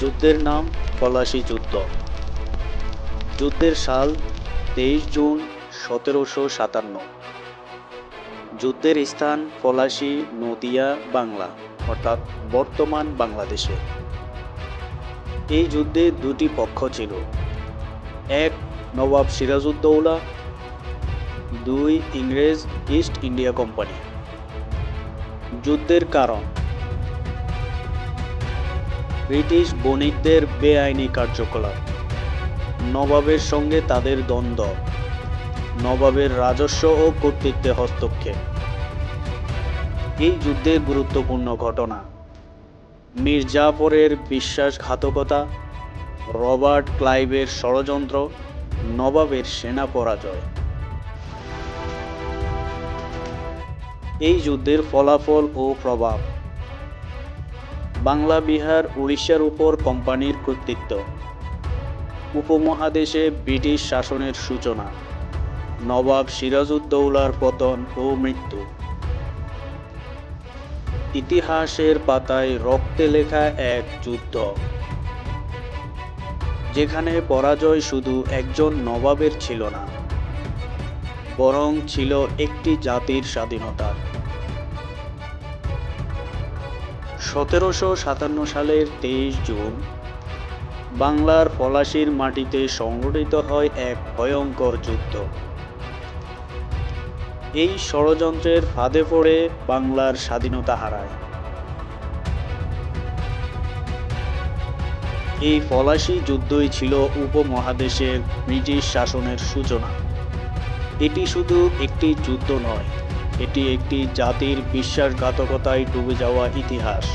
যুদ্ধের নাম পলাশি যুদ্ধ। যুদ্ধের সাল তেইশ জুন সতেরোশো সাতান্ন। যুদ্ধের স্থান পলাশি, নদিয়া, বাংলা, অর্থাৎ বর্তমান বাংলাদেশে। এই যুদ্ধে দুটি পক্ষ ছিল। এক নবাব সিরাজউদ্দৌলা, দুই, ইংরেজ ইস্ট ইন্ডিয়া কোম্পানি। যুদ্ধের কারণ ব্রিটিশ বণিকদের বেআইনি কার্যকলাপ। নবাবের সঙ্গে তাদের দ্বন্দ্ব। নবাবের রাজস্ব ও কর্তৃত্বে হস্তক্ষেপ। এই যুদ্ধের গুরুত্বপূর্ণ ঘটনা। মির্জাফরের বিশ্বাসঘাতকতা, রবার্ট ক্লাইভের ষড়যন্ত্র, নবাবের সেনা পরাজয়। এই যুদ্ধের ফলাফল ও প্রভাব বাংলা, বিহার, উড়িষ্যার উপর কোম্পানির কর্তৃত্ব। উপমহাদেশে ব্রিটিশ শাসনের সূচনা। নবাব সিরাজউদ্দৌলার পতন ও মৃত্যু। ইতিহাসের পাতায় রক্তে লেখা এক যুদ্ধ। যেখানে পরাজয় শুধু একজন নবাবের ছিল না, বরং ছিল একটি জাতির স্বাধীনতার সতেরোশো সাতান্ন সালের তেইশ জুন, বাংলার পলাশির মাটিতে সংঘটিত হয় এক ভয়ঙ্কর যুদ্ধ। এই ষড়যন্ত্রের ফাঁদে পড়ে বাংলার স্বাধীনতা হারায়। এই পলাশি যুদ্ধই ছিল উপমহাদেশের ব্রিটিশ শাসনের সূচনা। এটি শুধু একটি যুদ্ধ নয় এটি একটি জাতির বিশ্বাসঘাতকতায় ডুবে যাওয়া ইতিহাস।